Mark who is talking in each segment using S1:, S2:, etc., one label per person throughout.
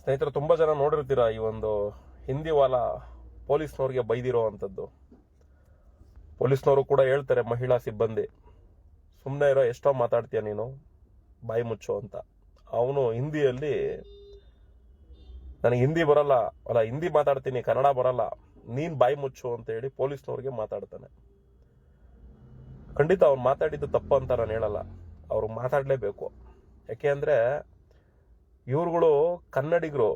S1: ಸ್ನೇಹಿತರು, ತುಂಬ ಜನ ನೋಡಿರ್ತೀರ ಈ ಒಂದು ಹಿಂದಿ ವಾಲ ಪೊಲೀಸ್ನವ್ರಿಗೆ ಬೈದಿರೋ ಅಂಥದ್ದು. ಪೊಲೀಸ್ನವರು ಕೂಡ ಹೇಳ್ತಾರೆ, ಮಹಿಳಾ ಸಿಬ್ಬಂದಿ. ಸುಮ್ಮನೆ ಇರೋ ಎಷ್ಟೋ ಮಾತಾಡ್ತೀಯ ನೀನು, ಬಾಯಿ ಮುಚ್ಚು ಅಂತ. ಅವನು ಹಿಂದಿಯಲ್ಲಿ ನನಗೆ ಹಿಂದಿ ಬರಲ್ಲ. ಅಲ್ಲ, ಹಿಂದಿ ಮಾತಾಡ್ತೀನಿ, ಕನ್ನಡ ಬರಲ್ಲ. ನೀನ್ ಬಾಯಿ ಮುಚ್ಚು ಅಂತ ಹೇಳಿ ಪೊಲೀಸ್ನವ್ರಿಗೆ ಮಾತಾಡ್ತಾನೆ. ಖಂಡಿತ ಅವ್ರು ಮಾತಾಡಿದ್ದು ತಪ್ಪು ಅಂತ ನಾನು ಹೇಳಲ್ಲ. ಅವ್ರು ಮಾತಾಡಲೇಬೇಕು. ಯಾಕೆ ಅಂದರೆ, ಇವ್ರುಗಳು ಕನ್ನಡಿಗರು.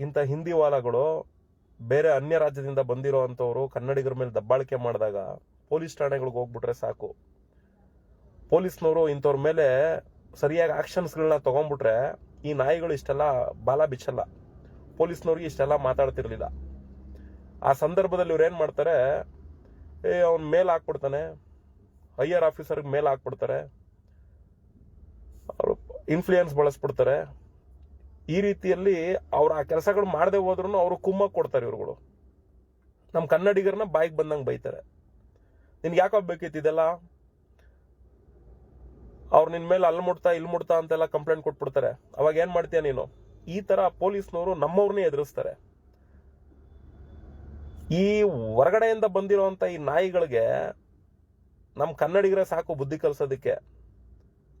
S1: ಇಂಥ ಹಿಂದಿ ವಾಲಗಳು ಬೇರೆ ಅನ್ಯ ರಾಜ್ಯದಿಂದ ಬಂದಿರೋ ಅಂಥವ್ರು ಕನ್ನಡಿಗರ ಮೇಲೆ ದಬ್ಬಾಳಿಕೆ ಮಾಡಿದಾಗ ಪೊಲೀಸ್ ಠಾಣೆಗಳಿಗೆ ಹೋಗ್ಬಿಟ್ರೆ ಸಾಕು. ಪೊಲೀಸ್ನವರು ಇಂಥವ್ರ ಮೇಲೆ ಸರಿಯಾಗಿ ಆಕ್ಷನ್ಸ್ಗಳನ್ನ ತಗೊಂಡ್ಬಿಟ್ರೆ ಈ ನಾಯಿಗಳು ಇಷ್ಟೆಲ್ಲ ಬಾಲ ಬಿಚ್ಚಲ್ಲ. ಪೊಲೀಸ್ನವ್ರಿಗೆ ಇಷ್ಟೆಲ್ಲ ಮಾತಾಡ್ತಿರ್ಲಿಲ್ಲ. ಆ ಸಂದರ್ಭದಲ್ಲಿ ಇವ್ರು ಏನು ಮಾಡ್ತಾರೆ, ಏ, ಅವ್ನ ಮೇಲ್ ಹಾಕ್ಬಿಡ್ತಾನೆ. ಹೈಯರ್ ಆಫೀಸರ್ಗೆ ಮೇಲ್ ಹಾಕ್ಬಿಡ್ತಾರೆ. ಅವರು ಇನ್ಫ್ಲೂಯೆನ್ಸ್ ಬಳಸ್ಬಿಡ್ತಾರೆ. ಈ ರೀತಿಯಲ್ಲಿ ಅವ್ರು ಆ ಕೆಲಸಗಳು ಮಾಡದೆ ಹೋದ್ರೂ ಅವರು ಕುಮ್ಮ ಕೊಡ್ತಾರೆ ಇವ್ರುಗಳು. ನಮ್ಮ ಕನ್ನಡಿಗರನ್ನ ಬಾಯಿಗೆ ಬಂದಂಗೆ ಬೈತಾರೆ. ನಿನ್ಗೆ ಯಾಕೆ ಬೇಕಿತ್ತು ಇದೆಲ್ಲ? ಅವ್ರು ನಿನ್ನ ಮೇಲೆ ಅಲ್ಲಿ ಮುಡ್ತಾ ಇಲ್ಲಿ ಮುಡ್ತಾ ಅಂತೆಲ್ಲ ಕಂಪ್ಲೇಂಟ್ ಕೊಟ್ಬಿಡ್ತಾರೆ. ಅವಾಗ ಏನು ಮಾಡ್ತೀಯ ನೀನು? ಈ ತರ ಪೊಲೀಸ್ನವರು ನಮ್ಮವ್ರನ್ನೇ ಎದುರಿಸ್ತಾರೆ. ಈ ಹೊರಗಡೆಯಿಂದ ಬಂದಿರುವಂತ ಈ ನಾಯಿಗಳಿಗೆ ನಮ್ಮ ಕನ್ನಡಿಗರೇ ಸಾಕು ಬುದ್ಧಿ ಕಲಿಸೋದಕ್ಕೆ.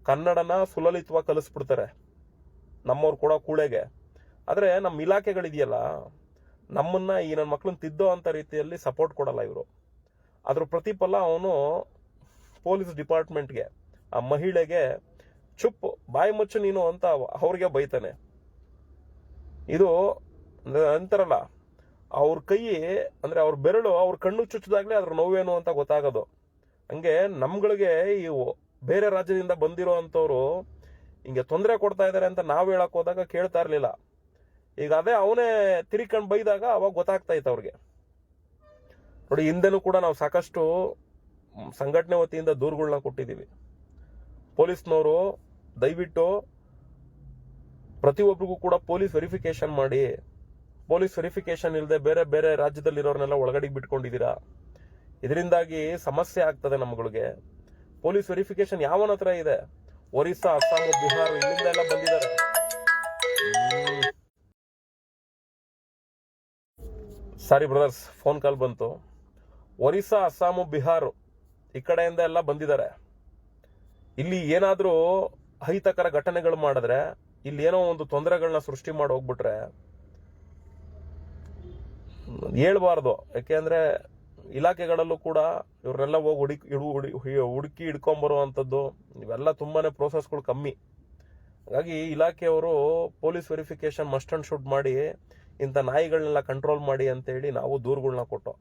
S1: ಕನ್ನಡನ ಸುಲಲಿತವಾಗಿ ಕಲಿಸ್ಬಿಡ್ತಾರೆ. ನಮ್ಮವ್ರು ಕೊಡೋ ಕೂಳೆಗೆ. ಆದರೆ ನಮ್ಮ ಇಲಾಖೆಗಳಿದೆಯಲ್ಲ, ನಮ್ಮನ್ನ ಈ ನನ್ನ ಮಕ್ಳನ್ನ ತಿದ್ದೋ ಅಂತ ರೀತಿಯಲ್ಲಿ ಸಪೋರ್ಟ್ ಕೊಡಲ್ಲ ಇವರು. ಅದ್ರ ಪ್ರತಿಫಲ ಅವನು ಪೊಲೀಸ್ ಡಿಪಾರ್ಟ್ಮೆಂಟ್ಗೆ, ಆ ಮಹಿಳೆಗೆ, ಚುಪ್, ಬಾಯಿ ಮುಚ್ಚು ನೀನು ಅಂತ ಅವ್ರಿಗೆ ಬೈತಾನೆ. ಇದು ಅಂತಾರಲ್ಲ, ಅವ್ರ ಕೈ ಅಂದ್ರೆ ಅವ್ರ ಬೆರಳು ಅವ್ರ ಕಣ್ಣು ಚುಚ್ಚಿದಾಗಲೇ ಅದ್ರ ನೋವೇನು ಅಂತ ಗೊತ್ತಾಗೋದು. ಹಂಗೆ ನಮ್ಗಳಿಗೆ ಈ ಬೇರೆ ರಾಜ್ಯದಿಂದ ಬಂದಿರೋ ಅಂಥವ್ರು ಹಿಂಗೆ ತೊಂದರೆ ಕೊಡ್ತಾ ಇದ್ದಾರೆ ಅಂತ ನಾವು ಹೇಳಕ್ ಹೋದಾಗ ಕೇಳ್ತಾ ಇರಲಿಲ್ಲ. ಈಗ ಅದೇ ಅವನೇ ತಿರ್ಕೊಂಡು ಬೈದಾಗ ಅವಾಗ ಗೊತ್ತಾಗ್ತಾ ಇತ್ತು ಅವ್ರಿಗೆ. ನೋಡಿ, ಹಿಂದೆನೂ ಕೂಡ ನಾವು ಸಾಕಷ್ಟು ಸಂಘಟನೆ ವತಿಯಿಂದ ದೂರುಗಳನ್ನ ಕೊಟ್ಟಿದ್ದೀವಿ. ಪೊಲೀಸ್ನವರು ದಯವಿಟ್ಟು ಪ್ರತಿಯೊಬ್ಬರಿಗೂ ಕೂಡ ಪೊಲೀಸ್ ವೆರಿಫಿಕೇಶನ್ ಮಾಡಿ. ಪೊಲೀಸ್ ವೆರಿಫಿಕೇಶನ್ ಇಲ್ಲದೆ ಬೇರೆ ಬೇರೆ ರಾಜ್ಯದಲ್ಲಿರೋರ್ನೆಲ್ಲ ಒಳಗಡೆಗೆ ಬಿಟ್ಕೊಂಡಿದ್ದೀರಾ ಇದರಿಂದಾಗಿ ಸಮಸ್ಯೆ ಆಗ್ತದೆ ನಮ್ಗಳಿಗೆ. ಪೊಲೀಸ್ ವೆರಿಫಿಕೇಶನ್ ಯಾವನ ಹತ್ರ ಇದೆ? ಒರಿಸ್ಸಾ, ಅಸ್ಸಾಂ, ಬಿಹಾರ್ ಇಲ್ಲಿಂದ ಎಲ್ಲ ಬಂದಿದ್ದಾರೆ. ಸಾರಿ ಬ್ರದರ್ಸ್ ಫೋನ್ ಕಾಲ್ ಬಂತು. ಒರಿಸ್ಸಾ ಅಸ್ಸಾಮು ಬಿಹಾರು ಈ ಕಡೆಯಿಂದ ಎಲ್ಲ ಬಂದಿದ್ದಾರೆ. ಇಲ್ಲಿ ಏನಾದರೂ ಅಹಿತಕರ ಘಟನೆಗಳು ಮಾಡಿದ್ರೆ ಇಲ್ಲಿ ಏನೋ ಒಂದು ತೊಂದರೆಗಳನ್ನ ಸೃಷ್ಟಿ ಮಾಡಿ ಹೋಗ್ಬಿಟ್ರೆ ಹೇಳ್ಬಾರ್ದು. ಯಾಕೆಂದ್ರೆ ಇಲಾಖೆಗಳಲ್ಲೂ ಕೂಡ ಇವ್ರನ್ನೆಲ್ಲ ಹೋಗಿ ಹುಡುಕಿ ಹಿಡು ಹುಡಿ ಹುಡುಕಿ ಹಿಡ್ಕೊಂಬರುವಂಥದ್ದು ಇವೆಲ್ಲ ತುಂಬಾನೇ ಪ್ರೋಸೆಸ್ಗಳು ಕಮ್ಮಿ. ಹಾಗಾಗಿ ಇಲಾಖೆಯವರು police verification must and should ಮಾಡಿ ಇಂಥ ನಾಯಿಗಳನ್ನೆಲ್ಲ ಕಂಟ್ರೋಲ್ ಮಾಡಿ ಅಂತೇಳಿ ನಾವು ದೂರುಗಳನ್ನ ಕೊಟ್ಟು.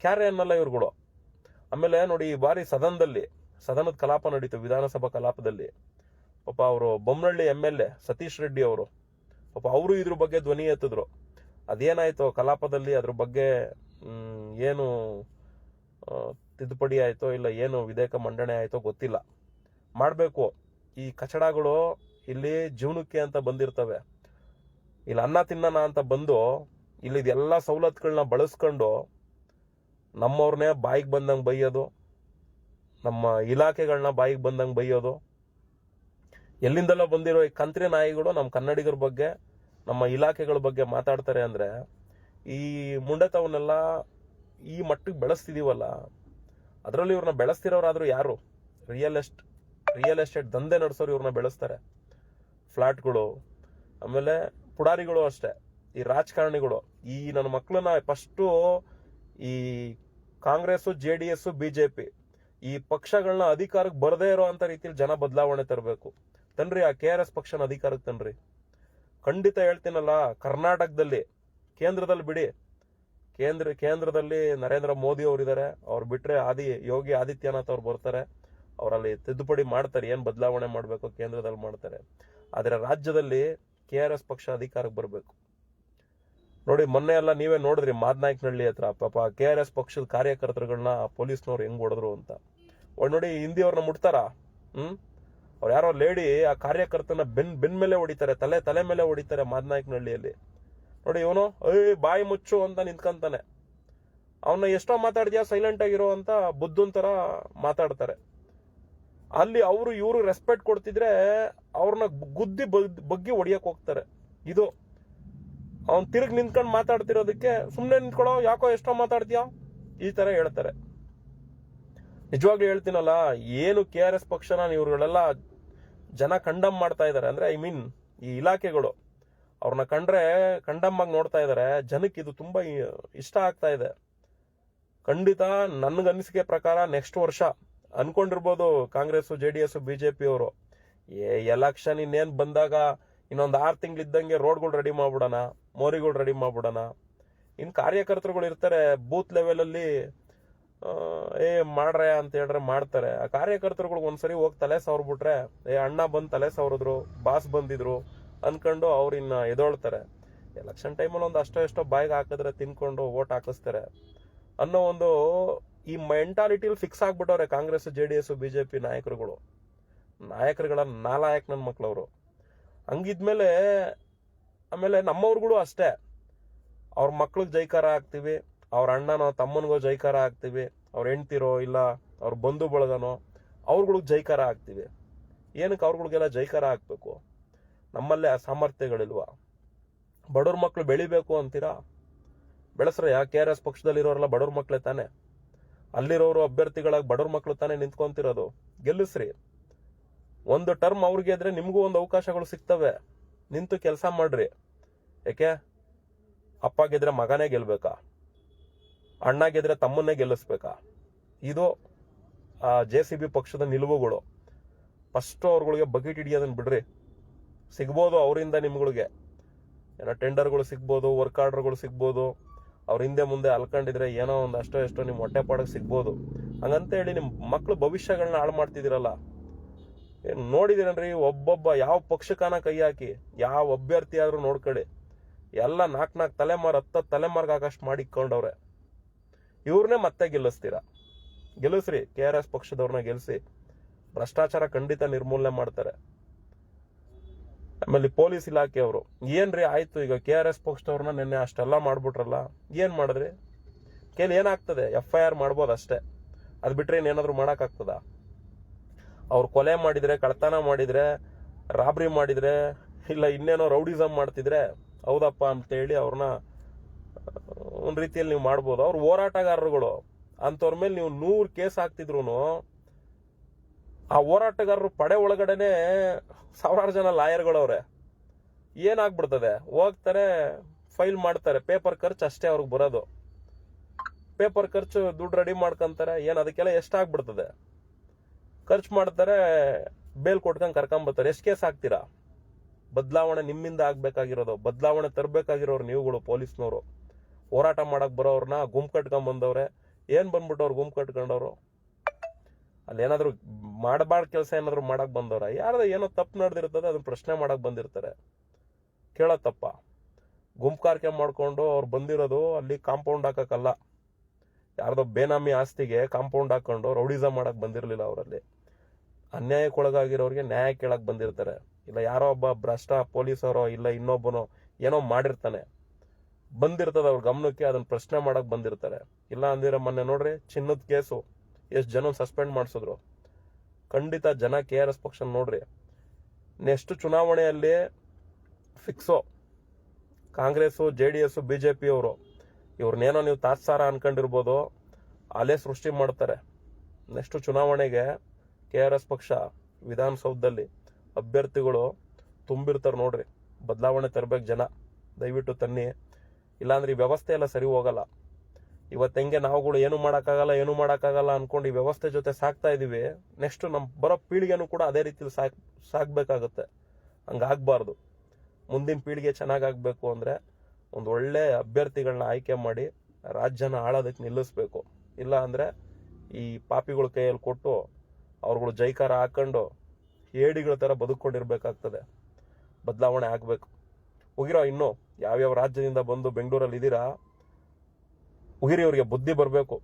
S1: ಕ್ಯಾರೆ ಅನ್ನಲ್ಲ ಇವ್ರುಗಳು. ಆಮೇಲೆ ನೋಡಿ ಈ ಬಾರಿ ಸದನದಲ್ಲಿ, ಸದನದ ಕಲಾಪ ನಡೀತು ವಿಧಾನಸಭಾ ಕಲಾಪದಲ್ಲಿ. ಪಾಪ ಅವರು Bommanahalli M L A Satish Reddy ಅವರು. ಪಾಪ ಅವರು ಇದ್ರ ಬಗ್ಗೆ ಧ್ವನಿ ಎತ್ತಿದ್ರು. ಅದೇನಾಯ್ತು ಕಲಾಪದಲ್ಲಿ ಅದ್ರ ಬಗ್ಗೆ ಏನು ತಿದ್ದುಪಡಿ ಆಯಿತೋ ಇಲ್ಲ ಏನು ವಿಧೇಯಕ ಮಂಡನೆ ಆಯಿತೋ ಗೊತ್ತಿಲ್ಲ. ಮಾಡಬೇಕು. ಈ ಕಚಡಗಳು ಇಲ್ಲಿ ಜೀವನಕ್ಕೆ ಅಂತ ಬಂದಿರ್ತವೆ. ಇಲ್ಲಿ ಅನ್ನ ತಿನ್ನೋಣ ಅಂತ ಬಂದು ಇಲ್ಲಿ ಎಲ್ಲ ಸವಲತ್ತುಗಳನ್ನ ಬಳಸ್ಕೊಂಡು ನಮ್ಮವ್ರನ್ನೇ ಬಾಯಿಗೆ ಬಂದಂಗೆ ಬೈಯೋದು, ನಮ್ಮ ಇಲಾಖೆಗಳನ್ನ ಬಾಯಿಗೆ ಬಂದಂಗೆ ಬೈಯೋದು ಎಲ್ಲಿಂದೆಲ್ಲ ಬಂದಿರೋ ಈ ಕಂತ್ರಿ ನಾಯಿಗಳು ನಮ್ಮ ಕನ್ನಡಿಗರ ಬಗ್ಗೆ, ನಮ್ಮ ಇಲಾಖೆಗಳ ಬಗ್ಗೆ ಮಾತಾಡ್ತಾರೆ ಅಂದ್ರೆ, ಈ ಮುಂಡೆತವನ್ನೆಲ್ಲ ಈ ಮಟ್ಟಿಗೆ ಬೆಳೆಸ್ತಿದೀವಲ್ಲ, ಅದರಲ್ಲಿ ಇವ್ರನ್ನ ಬೆಳೆಸ್ತಿರೋರಾದರೂ ಯಾರು? ರಿಯಲ್ ಎಸ್ಟ್ ರಿಯಲ್ ಎಸ್ಟೇಟ್ ದಂಧೆ ನಡೆಸೋರು ಇವ್ರನ್ನ ಬೆಳೆಸ್ತಾರೆ. ಫ್ಲಾಟ್ಗಳು, ಆಮೇಲೆ ಪುಡಾರಿಗಳು ಅಷ್ಟೇ, ಈ ರಾಜಕಾರಣಿಗಳು, ಈ ನನ್ನ ಮಕ್ಕಳನ್ನ ಫಸ್ಟು ಈ Congress J D S BJP ಈ ಪಕ್ಷಗಳನ್ನ ಅಧಿಕಾರಕ್ಕೆ ಬರದೇ ಇರೋ ಅಂತ ರೀತಿಯಲ್ಲಿ ಜನ ಬದಲಾವಣೆ ತರಬೇಕು. ತನ್ರಿ ಆ ಕೆ ಆರ್ ಎಸ್ ಪಕ್ಷನ ಅಧಿಕಾರಕ್ಕೆ ತನ್ರಿ ಖಂಡಿತ ಹೇಳ್ತೀನಲ್ಲ, ಕರ್ನಾಟಕದಲ್ಲಿ, ಕೇಂದ್ರದಲ್ಲಿ ಬಿಡಿ. ಕೇಂದ್ರ, ಕೇಂದ್ರದಲ್ಲಿ ನರೇಂದ್ರ ಮೋದಿ ಅವರು ಇದ್ದಾರೆ ಅವ್ರು ಬಿಟ್ಟರೆ ಆದಿ, ಯೋಗಿ ಆದಿತ್ಯನಾಥ್ ಅವ್ರು ಬರ್ತಾರೆ. ಅವರಲ್ಲಿ ತಿದ್ದುಪಡಿ ಮಾಡ್ತಾರೆ, ಏನು ಬದಲಾವಣೆ ಮಾಡಬೇಕು ಕೇಂದ್ರದಲ್ಲಿ ಮಾಡ್ತಾರೆ. ಆದರೆ ರಾಜ್ಯದಲ್ಲಿ ಕೆ ಆರ್ ಎಸ್ ಪಕ್ಷ ಅಧಿಕಾರಕ್ಕೆ ಬರಬೇಕು. ನೋಡಿ, ಮೊನ್ನೆ ಎಲ್ಲ ನೀವೇ ನೋಡಿದ್ರಿ, ಮಾದನಾಯಕನಹಳ್ಳಿ ಹತ್ರ. ಪಾಪ ಕೆ ಆರ್ ಎಸ್ ಪಕ್ಷದ ಕಾರ್ಯಕರ್ತರುಗಳನ್ನ ಪೊಲೀಸ್ನವ್ರು ಹೆಂಗ್ ಹೊಡೆದ್ರು ಅಂತ. ಒಳ್ಳೆ ನೋಡಿ, ಹಿಂದಿಯವ್ರನ್ನ ಮುಟ್ತಾರಾ? ಹ್ಮ್? ಅವ್ರು ಯಾರೋ ಲೇಡಿ ಆ ಕಾರ್ಯಕರ್ತನ ಬೆನ್ ಬೆನ್ ಮೇಲೆ ಹೊಡಿತಾರೆ, ತಲೆ ತಲೆ ಮೇಲೆ ಹೊಡಿತಾರೆ ಮಾದನಾಯಕನಹಳ್ಳಿಯಲ್ಲಿ ನೋಡಿ ಇವನು ಏಯ್ ಬಾಯಿ ಮುಚ್ಚು ಅಂತ ನಿಂತ್ಕೊಂತಾನೆ. ಅವನ್ನ ಎಷ್ಟೋ ಮಾತಾಡಿದ್ಯಾ ಸೈಲೆಂಟ್ ಆಗಿರೋ ಅಂತ ಬುದ್ಧನ್ ತರ ಮಾತಾಡ್ತಾರೆ. ಅಲ್ಲಿ ಅವರು ಇವರು ರೆಸ್ಪೆಕ್ಟ್ ಕೊಡ್ತಿದ್ರೆ ಅವ್ರನ್ನ ಗುದ್ದಿ ಬಗ್- ಬಗ್ಗಿ ಹೊಡಿಯಕ್ ಹೋಗ್ತಾರೆ. ಇದು. ಅವ್ನು ತಿರುಗಿ ನಿಂತ್ಕೊಂಡು ಮಾತಾಡ್ತಿರೋದಕ್ಕೆ ಸುಮ್ಮನೆ ನಿಂತ್ಕೊಳೋ ಯಾಕೋ ಎಷ್ಟೋ ಮಾತಾಡ್ತೀಯಾ ಈ ತರ ಹೇಳ್ತಾರೆ. ನಿಜವಾಗ್ಲೂ ಹೇಳ್ತೀನಲ್ಲ, ಏನು ಕೆ ಆರ್ ಎಸ್ ಪಕ್ಷನ ಇವ್ರುಗಳೆಲ್ಲ ಜನ ಕಂಡಮ್ ಮಾಡ್ತಾ ಇದ್ದಾರೆ ಅಂದ್ರೆ ಐ ಮೀನ್ ಈ ಇಲಾಖೆಗಳು ಅವ್ರನ್ನ ಕಂಡ್ರೆ ಕಂಡಮ್ ಆಗಿ ನೋಡ್ತಾ ಇದ್ದಾರೆ ಜನಕ್ಕೆ ಇದು ತುಂಬಾ ಇಷ್ಟ ಆಗ್ತಾ ಇದೆ. ಖಂಡಿತ ನನಗನ್ಸಿಕೆ ಪ್ರಕಾರ ನೆಕ್ಸ್ಟ್ ವರ್ಷ ಅನ್ಕೊಂಡಿರ್ಬೋದು Congress J D S BJP ಅವರು. ಎಲೆಕ್ಷನ್ ಇನ್ನೇನ್ ಬಂದಾಗ ಇನ್ನೊಂದು ಆರು ತಿಂಗಳಿದ್ದಂಗೆ ರೋಡ್ಗಳು ರೆಡಿ ಮಾಡ್ಬಿಡೋಣ ಮೋರಿಗಳು ರೆಡಿ ಮಾಡ್ಬಿಡೋಣ. ಇನ್ನು ಕಾರ್ಯಕರ್ತರುಗಳು ಇರ್ತಾರೆ ಬೂತ್ ಲೆವೆಲ್ ಅಲ್ಲಿ ಆ, ಏ, ಮಾಡ್ರೆ ಅಂತ ಹೇಳ್ರೆ ಮಾಡ್ತಾರೆ. ಆ ಕಾರ್ಯಕರ್ತರುಗಳಿಗೆ ಒಂದ್ಸರಿ ಹೋಗಿ ತಲೆ ಸವರ್ಬಿಟ್ರೆ ಏ, ಅಣ್ಣ ಬಂದು ತಲೆ ಸವರಿದ್ರು, ಬಾಸ್ ಬಂದಿದ್ರು ಅನ್ಕೊಂಡು ಅವ್ರಿನ್ನ ಎದೊಳ್ತಾರೆ. ಎಲೆಕ್ಷನ್ ಟೈಮಲ್ಲಿ ಒಂದು ಅಷ್ಟೋ ಎಷ್ಟೋ ಬಾಯಿಗೆ ಹಾಕಿದ್ರೆ ತಿನ್ಕೊಂಡು ಓಟ್ ಹಾಕಿಸ್ತಾರೆ. ಅನ್ನೋ ಒಂದು ಈ ಮೆಂಟಾಲಿಟಿಲಿ fix ಆಗ್ಬಿಟ್ಟವ್ರೆ Congress, J D S BJP ನಾಯಕರುಗಳು. ನಾಯಕರುಗಳ ನಾಲಾಯಕ್ ನನ್ನ ಮಕ್ಳವ್ರು. ಹಂಗಿದ್ಮೇಲೆ ಆಮೇಲೆ ನಮ್ಮವ್ರುಗಳು ಅಷ್ಟೇ. ಅವ್ರ ಮಕ್ಳಿಗೆ ಜೈಕಾರ ಹಾಕ್ತಿವಿ ಅವ್ರ ಅಣ್ಣನೋ ತಮ್ಮನಿಗೋ ಜೈಕಾರ ಹಾಕ್ತಿವಿ ಅವ್ರ ಹೆಂಡ್ತಿರೋ ಇಲ್ಲ ಅವ್ರ ಬಂಧು ಬಳಗನೋ ಅವ್ರಗಳಿಗೆ ಜೈಕಾರ ಹಾಕ್ತಿವಿ ಏನಕ್ಕೆ ಅವ್ರಗಳಿಗೆಲ್ಲ ಜೈಕಾರ ಹಾಕ್ಬೇಕು ನಮ್ಮಲ್ಲೇ ಆ ಬಡವ್ರ ಮಕ್ಳು ಬೆಳಿಬೇಕು ಅಂತೀರಾ? ಬೆಳೆಸ್ರೆ ಯಾ ಕೆ ಆರ್ ಎಸ್ ಪಕ್ಷದಲ್ಲಿರೋರೆಲ್ಲ ಬಡವ್ರ ಮಕ್ಳೇ ತಾನೆ? ಅಲ್ಲಿರೋರು ಅಭ್ಯರ್ಥಿಗಳಾಗಿ ಬಡವ್ರ ಮಕ್ಕಳು ತಾನೇ ನಿಂತ್ಕೊಂತಿರೋದು. ಗೆಲ್ಲಿಸ್ರಿ. ಒಂದು ಟರ್ಮ್ ಅವ್ರಿಗೆ ಇದ್ರೆ ನಿಮಗೂ ಒಂದು ಅವಕಾಶಗಳು ಸಿಗ್ತವೆ. ನಿಂತು ಕೆಲಸ ಮಾಡ್ರಿ. ಯಾಕೆ ಅಪ್ಪ ಗೆದ್ರೆ ಮಗನೇ ಗೆಲ್ಬೇಕಾ? ಅಣ್ಣ ಗೆದ್ರೆ ತಮ್ಮನ್ನೇ ಗೆಲ್ಲಿಸ್ಬೇಕಾ? ಇದು, ಆ, ಜೆ ಸಿ ಬಿ ಪಕ್ಷದ ನಿಲುವುಗಳು. ಫಸ್ಟು ಅವ್ರಗಳಿಗೆ ಬಕೆಟ್ ಹಿಡಿಯೋದನ್ನು ಬಿಡ್ರಿ. ಸಿಗ್ಬೋದು ಅವರಿಂದ ನಿಮ್ಗಳಿಗೆ. ಏನೋ ಟೆಂಡರ್ಗಳು ಸಿಗ್ಬೋದು ವರ್ಕ್ ಆರ್ಡರ್ಗಳು ಸಿಗ್ಬೋದು. ಅವ್ರ ಹಿಂದೆ ಮುಂದೆ ಅಲ್ಕೊಂಡಿದ್ರೆ ಏನೋ ಒಂದು ಅಷ್ಟೋ ಎಷ್ಟೋ ನಿಮ್ಮ ಹೊಟ್ಟೆ ಪಾಡಕ್ಕೆ ಸಿಗ್ಬೋದು. ಹಂಗಂತ ಹೇಳಿ ನಿಮ್ಮ ಮಕ್ಕಳು ಭವಿಷ್ಯಗಳನ್ನ ಹಾಳು ಮಾಡ್ತಿದ್ದೀರಲ್ಲ. ಏನು ನೋಡಿದಿರನ್ರಿ? ಒಬ್ಬೊಬ್ಬ ಯಾವ ಪಕ್ಷಕಾನ ಕೈ ಹಾಕಿ, ಯಾವ ಅಭ್ಯರ್ಥಿ ಆದರೂ ನೋಡ್ಕೊಳ್ಳಿ ಎಲ್ಲ ನಾಲ್ಕು ನಾಲ್ಕು ತಲೆಮಾರು, ಹತ್ತ ತಲೆಮಾರ್ಗ ಆಗಷ್ಟು ಮಾಡಿಕೊಂಡವ್ರೆ ಇವ್ರನ್ನೇ ಮತ್ತೆ ಗೆಲ್ಲಿಸ್ತೀರಾ? ಗೆಲ್ಲಿಸ್ರಿ ಕೆ ಆರ್ ಎಸ್ ಪಕ್ಷದವ್ರನ್ನ ಗೆಲ್ಸಿ ಭ್ರಷ್ಟಾಚಾರ ಖಂಡಿತ ನಿರ್ಮೂಲನೆ ಮಾಡ್ತಾರೆ. ಆಮೇಲೆ ಪೊಲೀಸ್ ಇಲಾಖೆಯವರು ಏನ್ರಿ ಆಯ್ತು ಈಗ ಕೆ ಆರ್ ಎಸ್ ಪಕ್ಷದವ್ರನ್ನ ನಿನ್ನೆ ಅಷ್ಟೆಲ್ಲ ಮಾಡ್ಬಿಟ್ರಲ್ಲ, ಏನ್ ಮಾಡಿದ್ರಿ? ಕೇಳಿ ಏನಾಗ್ತದೆ? ಎಫ್ ಐ ಆರ್ ಮಾಡ್ಬೋದು ಅಷ್ಟೇ. ಅದ್ ಬಿಟ್ರೆ ಏನಾದ್ರು ಮಾಡಕ್ಕಾಗ್ತದ ಅವ್ರು ಕೊಲೆ ಮಾಡಿದ್ರೆ ಕಳ್ತನ ಮಾಡಿದ್ರೆ, ರಾಬ್ರಿ ಮಾಡಿದ್ರೆ, ಇಲ್ಲ ಇನ್ನೇನೋ ರೌಡಿಸಮ್ ಮಾಡ್ತಿದ್ರೆ, ಹೌದಪ್ಪ ಅಂತ ಹೇಳಿ ಅವ್ರನ್ನ ಒಂದ್ ರೀತಿಯಲ್ಲಿ ನೀವು ಮಾಡ್ಬೋದು. ಅವ್ರು ಹೋರಾಟಗಾರರುಗಳು. ಅಂಥವ್ರ ಮೇಲೆ ನೀವು ನೂರು ಕೇಸ್ ಹಾಕ್ತಿದ್ರು ಆ ಹೋರಾಟಗಾರರು ಪಡೆ ಒಳಗಡೆನೆ ಸಾವಿರಾರು ಜನ ಲಾಯರ್ಗಳವ್ರೆ. ಏನಾಗ್ಬಿಡ್ತದೆ? ಹೋಗ್ತಾರೆ, ಫೈಲ್ ಮಾಡ್ತಾರೆ. ಪೇಪರ್ ಖರ್ಚು ಅಷ್ಟೇ ಅವ್ರಿಗೆ ಬರೋದು. ಪೇಪರ್ ಖರ್ಚು ದುಡ್ಡು ರೆಡಿ ಮಾಡ್ಕೊಂತಾರೆ. ಏನು ಅದಕ್ಕೆಲ್ಲ ಎಷ್ಟಾಗ್ಬಿಡ್ತದೆ ಖರ್ಚು ಮಾಡ್ತಾರೆ, ಬೇಲ್ ಕೊಟ್ಕೊಂಡ್ ಕರ್ಕೊಂಬರ್ತಾರೆ ಎಷ್ಟು ಕೇಸ್ ಹಾಕ್ತೀರಾ? ಬದಲಾವಣೆ ನಿಮ್ಮಿಂದ ಆಗ್ಬೇಕಾಗಿರೋದು. ಬದಲಾವಣೆ ತರಬೇಕಾಗಿರೋರು ನೀವುಗಳು, ಪೊಲೀಸ್ನವರು. ಹೋರಾಟ ಮಾಡಕ್ ಬರೋರ್ನ ಗುಂಪು ಕಟ್ಕೊಂಡ್ ಏನು ಏನ್ ಬಂದ್ಬಿಟ್ಟವ್ರು ಗುಂಪು ಕಟ್ಕೊಂಡವ್ರು? ಅಲ್ಲಿ ಏನಾದ್ರು ಮಾಡಬಾರ್ದ ಕೆಲಸ ಏನಾದ್ರು ಮಾಡಕ್ ಬಂದವ್ರ? ಯಾರದೋ ಏನೋ ತಪ್ಪು ನಡೆದಿರ್ತದೆ ಅದನ್ನ ಪ್ರಶ್ನೆ ಮಾಡಕ್ ಬಂದಿರ್ತಾರೆ. ಕೇಳೋ ತಪ್ಪ. ಗುಂಪುಗಾರಿಕೆ ಮಾಡ್ಕೊಂಡು ಅವ್ರು ಬಂದಿರೋದು ಅಲ್ಲಿ ಕಾಂಪೌಂಡ್ ಹಾಕಕ್ಕಲ್ಲ. ಯಾರ್ದೋ ಬೇನಾಮಿ ಆಸ್ತಿಗೆ ಕಾಂಪೌಂಡ್ ಹಾಕೊಂಡು ರೌಡಿಸ ಮಾಡಕ್ ಬಂದಿರಲಿಲ್ಲ ಅವರಲ್ಲಿ. ಅನ್ಯಾಯಕ್ಕೊಳಗಾಗಿರೋರಿಗೆ ನ್ಯಾಯ ಕೇಳಕ್ ಬಂದಿರ್ತಾರೆ. ಇಲ್ಲ ಯಾರೋ ಒಬ್ಬ ಭ್ರಷ್ಟ ಪೊಲೀಸರೋ ಇಲ್ಲ ಇನ್ನೊಬ್ಬನೋ ಏನೋ ಮಾಡಿರ್ತಾನೆ. ಬಂದಿರ್ತದ, ಅವ್ರ ಗಮನಕ್ಕೆ ಅದನ್ನ ಪ್ರಶ್ನೆ ಮಾಡಕ್ ಬಂದಿರ್ತಾರೆ. ಇಲ್ಲ ಅಂದಿರ ಮೊನ್ನೆ ನೋಡ್ರಿ, ಚಿನ್ನದ ಕೇಸು, ಎಷ್ಟು ಜನ ಸಸ್ಪೆಂಡ್ ಮಾಡಿಸಿದ್ರು. ಖಂಡಿತ ಜನ ಕೆ ಆರ್ ಎಸ್ ಪಕ್ಷ ನೋಡ್ರಿ, ನೆಕ್ಸ್ಟ್ ಚುನಾವಣೆಯಲ್ಲಿ ಫಿಕ್ಸೋ Congress J D S B J P ಅವರು ಇವ್ರನ್ನೇನೋ ನೀವು ತಾತ್ಸಾರ ಅನ್ಕೊಂಡಿರ್ಬೋದು, ಅಲೆ ಸೃಷ್ಟಿ ಮಾಡ್ತಾರೆ. ನೆಕ್ಸ್ಟ್ ಚುನಾವಣೆಗೆ ಕೆ ಆರ್ ಎಸ್ ಪಕ್ಷ, ವಿಧಾನಸೌಧದಲ್ಲಿ ಅಭ್ಯರ್ಥಿಗಳು ತುಂಬಿರ್ತಾರೆ ನೋಡ್ರಿ, ಬದಲಾವಣೆ ತರಬೇಕು ಜನ, ದಯವಿಟ್ಟು ತನ್ನಿ. ಇಲ್ಲಾಂದ್ರೆ ಈ ವ್ಯವಸ್ಥೆ ಎಲ್ಲ ಸರಿ ಹೋಗಲ್ಲ. ಇವತ್ತು ಹೆಂಗೆ ನಾವುಗಳು ಏನು ಮಾಡೋಕ್ಕಾಗಲ್ಲ ಏನು ಮಾಡೋಕ್ಕಾಗಲ್ಲ ಅನ್ಕೊಂಡು ಈ ವ್ಯವಸ್ಥೆ ಜೊತೆ ಸಾಕ್ತಾ ಇದ್ದೀವಿ ನೆಕ್ಸ್ಟ್ ನಮ್ಮ ಬರೋ ಪೀಳಿಗೆನೂ ಕೂಡ ಅದೇ ರೀತಿಲಿ ಸಾಕ್, ಸಾಕ್ಬೇಕಾಗತ್ತೆ. ಹಂಗಾಗಬಾರ್ದು ಮುಂದಿನ ಪೀಳಿಗೆ ಚೆನ್ನಾಗಾಗಬೇಕು ಅಂದರೆ ಒಂದು ಒಳ್ಳೆ ಅಭ್ಯರ್ಥಿಗಳನ್ನ ಆಯ್ಕೆ ಮಾಡಿ ರಾಜ್ಯನ ಆಳೋದಕ್ಕೆ ನಿಲ್ಲಿಸ್ಬೇಕು. ಇಲ್ಲ ಅಂದರೆ ಈ ಪಾಪಿಗಳ ಕೈಯಲ್ಲಿ ಕೊಟ್ಟು ಅವ್ರುಗಳು ಜೈಕಾರ ಹಾಕೊಂಡು ಏಡಿಗಳ ಥರ ಬದುಕೊಂಡಿರಬೇಕಾಗ್ತದೆ ಬದಲಾವಣೆ ಆಗಬೇಕು. ಹೋಗಿರೋ ಇನ್ನು ಯಾವ್ಯಾವ ರಾಜ್ಯದಿಂದ ಬಂದು ಬೆಂಗಳೂರಲ್ಲಿ ಇದ್ದೀರಾ ಉಗಿರಿ ಅವ್ರಿಗೆ ಬುದ್ಧಿ ಬರಬೇಕು.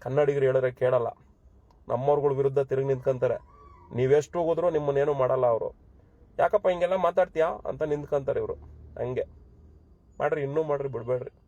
S1: ಕನ್ನಡಿಗರು ಹೇಳಿದ್ರೆ ಕೇಳಲ್ಲ. ನಮ್ಮವ್ರಗಳ ವಿರುದ್ಧ ತಿರುಗಿ ನಿಂತ್ಕೊಂತಾರೆ. ನೀವೆಷ್ಟು ಹೋಗಿದ್ರು ನಿಮ್ಮನ್ನೇನು ಮಾಡಲ್ಲ ಅವರು. ಯಾಕಪ್ಪ ಹಿಂಗೆಲ್ಲ ಮಾತಾಡ್ತೀಯಾ? ಅಂತ ನಿಂತ್ಕೊಂತಾರೆ ಇವರು. ಹಂಗೆ. ಮಾಡ್ರಿ, ಇನ್ನೂ ಮಾಡ್ರಿ, ಬಿಡಬೇಡ್ರಿ.